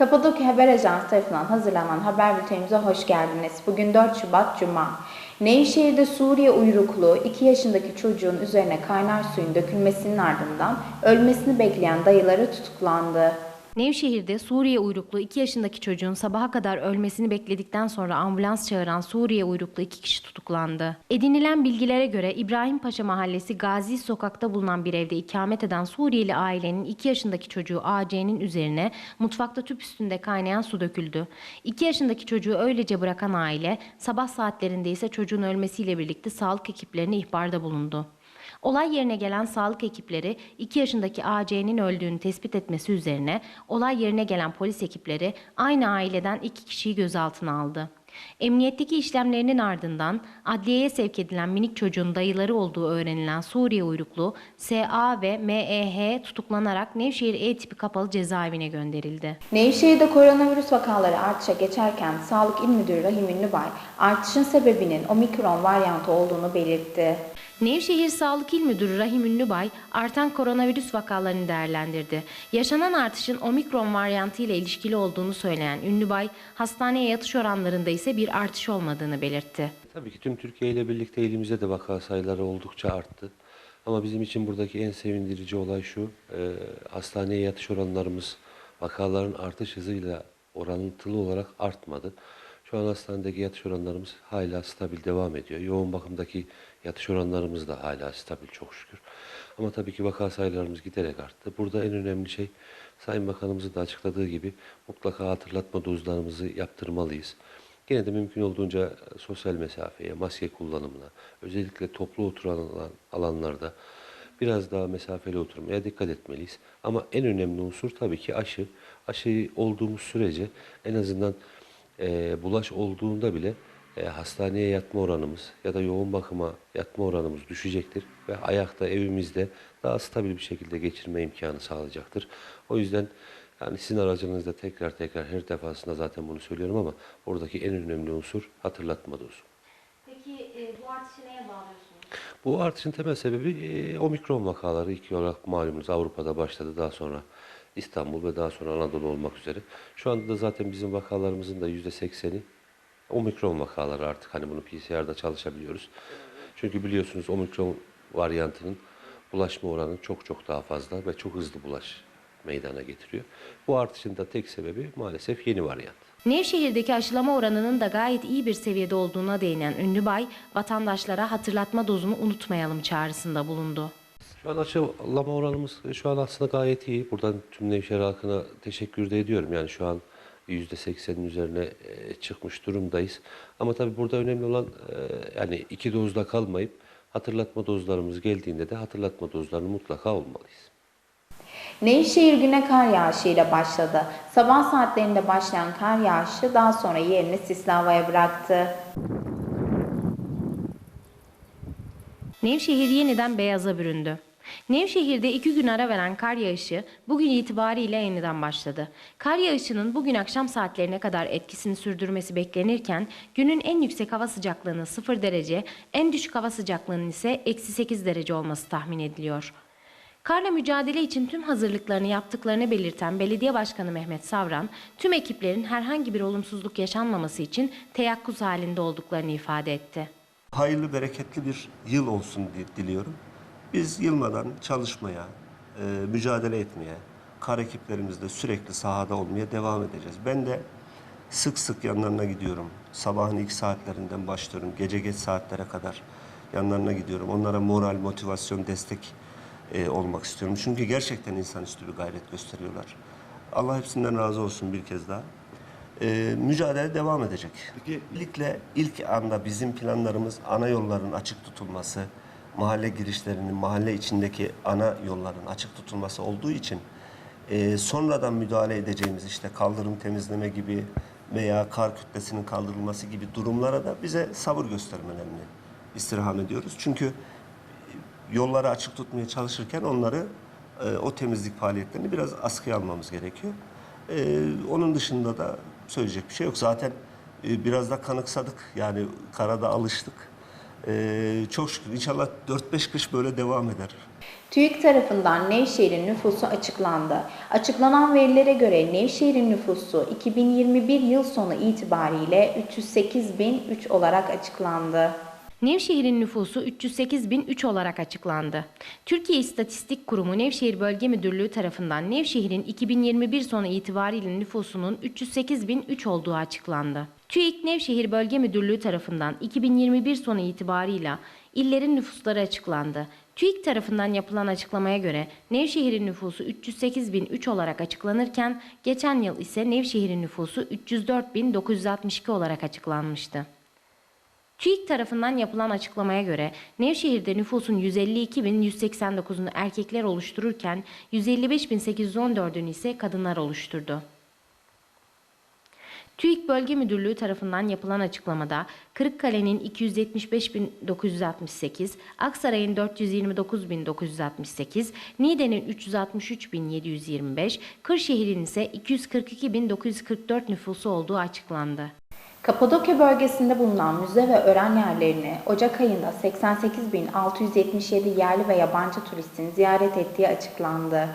Kapadokya Haber Ajansı tarafından hazırlanan haber bültenimize hoş geldiniz. Bugün 4 Şubat Cuma. Nevşehir'de Suriye uyruklu 2 yaşındaki çocuğun üzerine kaynar suyun dökülmesinin ardından ölmesini bekleyen dayıları tutuklandı. Nevşehir'de Suriye uyruklu 2 yaşındaki çocuğun sabaha kadar ölmesini bekledikten sonra ambulans çağıran Suriye uyruklu 2 kişi tutuklandı. Edinilen bilgilere göre İbrahimpaşa Mahallesi Gazi Sokak'ta bulunan bir evde ikamet eden Suriyeli ailenin 2 yaşındaki çocuğu AC'nin üzerine mutfakta tüp üstünde kaynayan su döküldü. 2 yaşındaki çocuğu öylece bırakan aile sabah saatlerinde ise çocuğun ölmesiyle birlikte sağlık ekiplerine ihbarda bulundu. Olay yerine gelen sağlık ekipleri 2 yaşındaki AC'nin öldüğünü tespit etmesi üzerine olay yerine gelen polis ekipleri aynı aileden iki kişiyi gözaltına aldı. Emniyetteki işlemlerinin ardından adliyeye sevk edilen minik çocuğun dayıları olduğu öğrenilen Suriye uyruklu SA ve MEH tutuklanarak Nevşehir E tipi kapalı cezaevine gönderildi. Nevşehir'de koronavirüs vakaları artışa geçerken Sağlık İl Müdürü Rahim Ünlübay artışın sebebinin omikron varyantı olduğunu belirtti. Nevşehir Sağlık İl Müdürü Rahim Ünlübay artan koronavirüs vakalarını değerlendirdi. Yaşanan artışın omikron varyantı ile ilişkili olduğunu söyleyen Ünlübay, hastaneye yatış oranlarında ise bir artış olmadığını belirtti. Tabii ki tüm Türkiye ile birlikte elimizde de vaka sayıları oldukça arttı. Ama bizim için buradaki en sevindirici olay şu, e, hastaneye yatış oranlarımız vakaların artış hızıyla orantılı olarak artmadı. Şu an hastanedeki yatış oranlarımız hala stabil devam ediyor. Yoğun bakımdaki yatış oranlarımız da hala stabil çok şükür. Ama tabii ki vaka sayılarımız giderek arttı. Burada en önemli şey Sayın Bakanımızın da açıkladığı gibi mutlaka hatırlatma dozlarımızı yaptırmalıyız. Gene de mümkün olduğunca sosyal mesafeye, maske kullanımına, özellikle toplu oturan alan- alanlarda biraz daha mesafeli oturmaya dikkat etmeliyiz. Ama en önemli unsur tabii ki aşı. Aşı olduğumuz sürece en azından e, bulaş olduğunda bile e, hastaneye yatma oranımız ya da yoğun bakıma yatma oranımız düşecektir ve ayakta evimizde daha stabil bir şekilde geçirme imkanı sağlayacaktır. O yüzden yani sizin aracınızda tekrar tekrar her defasında zaten bunu söylüyorum ama oradaki en önemli unsur hatırlatma dozu. Peki bu artışı neye bağlıyorsunuz? Bu artışın temel sebebi e, omikron vakaları ilk olarak malumunuz Avrupa'da başladı daha sonra İstanbul ve daha sonra Anadolu olmak üzere. Şu anda da zaten bizim vakalarımızın da yüzde sekseni omikron vakaları artık hani bunu PCR'da çalışabiliyoruz. Çünkü biliyorsunuz omikron varyantının bulaşma oranı çok çok daha fazla ve çok hızlı bulaş meydana getiriyor. Bu artışın da tek sebebi maalesef yeni varyant. Nevşehir'deki aşılama oranının da gayet iyi bir seviyede olduğuna değinen Ünlübay, vatandaşlara hatırlatma dozunu unutmayalım çağrısında bulundu. Şu an aşılama oranımız şu an aslında gayet iyi. Buradan tüm Nevşehir halkına teşekkür de ediyorum. Yani şu an %80'in üzerine e, çıkmış durumdayız. Ama tabii burada önemli olan e, yani iki dozda kalmayıp hatırlatma dozlarımız geldiğinde de hatırlatma dozlarını mutlaka olmalıyız. Nevşehir güne kar yağışıyla başladı. Sabah saatlerinde başlayan kar yağışı daha sonra yerini sisli havaya bıraktı. Nevşehir yeniden beyaza büründü. Nevşehir'de iki gün ara veren kar yağışı bugün itibariyle yeniden başladı. Kar yağışının bugün akşam saatlerine kadar etkisini sürdürmesi beklenirken günün en yüksek hava sıcaklığının 0 derece, en düşük hava sıcaklığının ise eksi 8 derece olması tahmin ediliyor. Karla mücadele için tüm hazırlıklarını yaptıklarını belirten Belediye Başkanı Mehmet Savran, tüm ekiplerin herhangi bir olumsuzluk yaşanmaması için teyakkuz halinde olduklarını ifade etti. hayırlı, bereketli bir yıl olsun di- diliyorum. Biz yılmadan çalışmaya, e, mücadele etmeye, kar ekiplerimizle sürekli sahada olmaya devam edeceğiz. Ben de sık sık yanlarına gidiyorum. Sabahın ilk saatlerinden başlıyorum. Gece geç saatlere kadar yanlarına gidiyorum. Onlara moral, motivasyon, destek e, olmak istiyorum. Çünkü gerçekten insanüstü bir gayret gösteriyorlar. Allah hepsinden razı olsun bir kez daha. Ee, mücadele devam edecek. Peki- Özellikle ilk anda bizim planlarımız ana yolların açık tutulması, mahalle girişlerinin, mahalle içindeki ana yolların açık tutulması olduğu için e, sonradan müdahale edeceğimiz işte kaldırım temizleme gibi veya kar kütlesinin kaldırılması gibi durumlara da bize sabır göstermelerini istirham ediyoruz. Çünkü yolları açık tutmaya çalışırken onları e, o temizlik faaliyetlerini biraz askıya almamız gerekiyor. E, onun dışında da söyleyecek bir şey yok. Zaten e, biraz da kanıksadık. Yani karada alıştık. Ee, çok şükür inşallah 4-5 kış böyle devam eder. TÜİK tarafından Nevşehir'in nüfusu açıklandı. Açıklanan verilere göre Nevşehir'in nüfusu 2021 yıl sonu itibariyle 308.003 olarak açıklandı. Nevşehir'in nüfusu 308.003 olarak açıklandı. Türkiye İstatistik Kurumu Nevşehir Bölge Müdürlüğü tarafından Nevşehir'in 2021 sonu itibariyle nüfusunun 308.003 olduğu açıklandı. TÜİK Nevşehir Bölge Müdürlüğü tarafından 2021 sonu itibarıyla illerin nüfusları açıklandı. TÜİK tarafından yapılan açıklamaya göre Nevşehir'in nüfusu 308.003 olarak açıklanırken geçen yıl ise Nevşehir'in nüfusu 304.962 olarak açıklanmıştı. TÜİK tarafından yapılan açıklamaya göre Nevşehir'de nüfusun 152.189'unu erkekler oluştururken 155.814'ünü ise kadınlar oluşturdu. TÜİK Bölge Müdürlüğü tarafından yapılan açıklamada Kırıkkale'nin 275.968, Aksaray'ın 429.968, Niğde'nin 363.725, Kırşehir'in ise 242.944 nüfusu olduğu açıklandı. Kapadokya bölgesinde bulunan müze ve öğren yerlerini Ocak ayında 88.677 yerli ve yabancı turistin ziyaret ettiği açıklandı.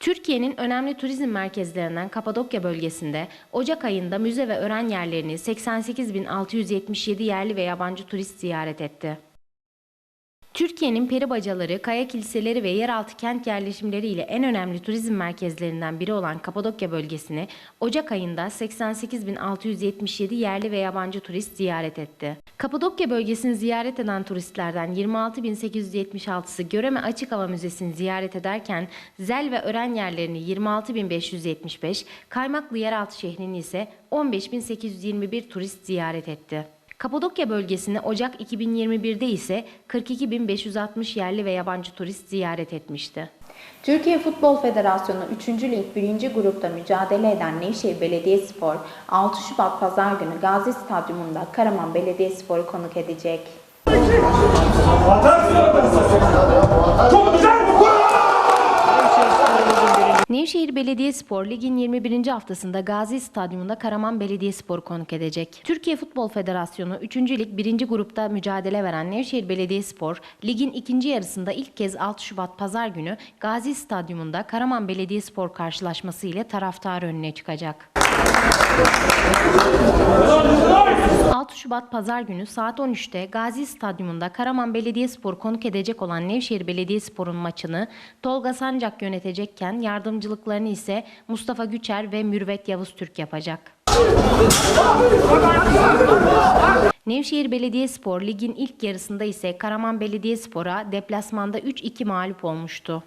Türkiye'nin önemli turizm merkezlerinden Kapadokya bölgesinde Ocak ayında müze ve öğren yerlerini 88.677 yerli ve yabancı turist ziyaret etti. Türkiye'nin peri bacaları, kaya kiliseleri ve yeraltı kent yerleşimleri ile en önemli turizm merkezlerinden biri olan Kapadokya bölgesini Ocak ayında 88.677 yerli ve yabancı turist ziyaret etti. Kapadokya bölgesini ziyaret eden turistlerden 26.876'sı Göreme Açık Hava Müzesi'ni ziyaret ederken Zel ve Ören yerlerini 26.575, Kaymaklı Yeraltı şehrini ise 15.821 turist ziyaret etti. Kapadokya bölgesini Ocak 2021'de ise 42.560 yerli ve yabancı turist ziyaret etmişti. Türkiye Futbol Federasyonu 3. Lig 1. grupta mücadele eden Nevşehir Belediyespor 6 Şubat Pazar günü Gazi Stadyumunda Karaman Belediyespor'u konuk edecek. Çok güzel! Nevşehir Belediyespor Lig'in 21. haftasında Gazi Stadyumunda Karaman Belediyespor konuk edecek. Türkiye Futbol Federasyonu 3. Lig 1. grupta mücadele veren Nevşehir Belediyespor, ligin ikinci yarısında ilk kez 6 Şubat Pazar günü Gazi Stadyumunda Karaman Belediyespor karşılaşması ile taraftar önüne çıkacak. 6 Şubat Pazar günü saat 13'te Gazi Stadyumunda Karaman Belediyespor konuk edecek olan Nevşehir Belediyespor'un maçını Tolga Sancak yönetecekken yardımcılıklarını ise Mustafa Güçer ve Mürvet Yavuz Türk yapacak. Nevşehir Belediyespor ligin ilk yarısında ise Karaman Belediyespor'a deplasmanda 3-2 mağlup olmuştu.